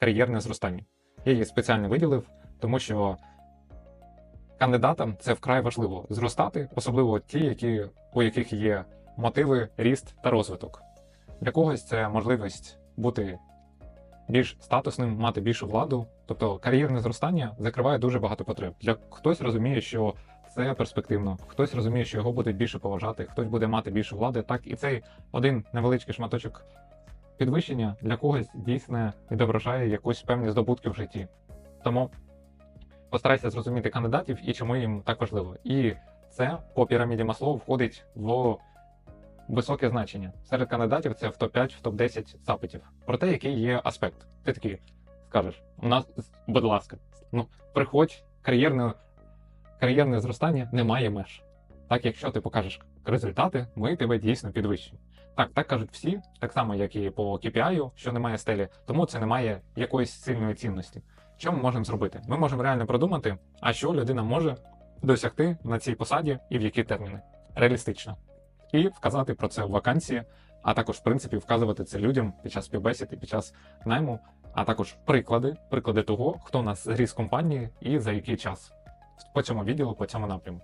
кар'єрне зростання. Я її спеціально виділив, тому що кандидатам це вкрай важливо зростати, особливо ті, які, у яких є мотиви, ріст та розвиток. Для когось це можливість бути більш статусним, мати більшу владу. Тобто кар'єрне зростання закриває дуже багато потреб. Для хтось розуміє, що це перспективно, хтось розуміє, що його будуть більше поважати, хтось буде мати більше влади. Так і цей один невеличкий шматочок підвищення для когось дійсно відображає якусь певні здобутки в житті. Тому постарайся зрозуміти кандидатів і чому їм так важливо. І це по піраміді Маслоу входить в високе значення. Серед кандидатів це в топ-5, в топ-10 запитів. Про те, який є аспект. Ти такий скажеш: у нас, будь ласка, ну приходь, кар'єрне, кар'єрне зростання немає меж. Так, якщо ти покажеш результати, ми тебе дійсно підвищимо. Так, так кажуть всі, так само, як і по KPI, що немає стелі, тому це не має якоїсь сильної цінності. Що ми можемо зробити? Ми можемо реально продумати, а що людина може досягти на цій посаді і в які терміни. Реалістично. І вказати про це в вакансії, а також, в принципі, вказувати це людям під час співбесід і під час найму, а також приклади, приклади того, хто у нас зріс компанії і за який час по цьому відділу, по цьому напряму.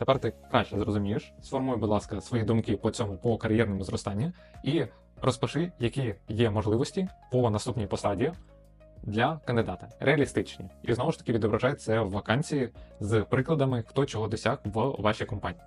Тепер ти краще зрозумієш, сформуй, будь ласка, свої думки по цьому по кар'єрному зростанню і розпиши, які є можливості по наступній посаді для кандидата. Реалістичні. І знову ж таки відображай це в вакансії з прикладами, хто чого досяг в вашій компанії.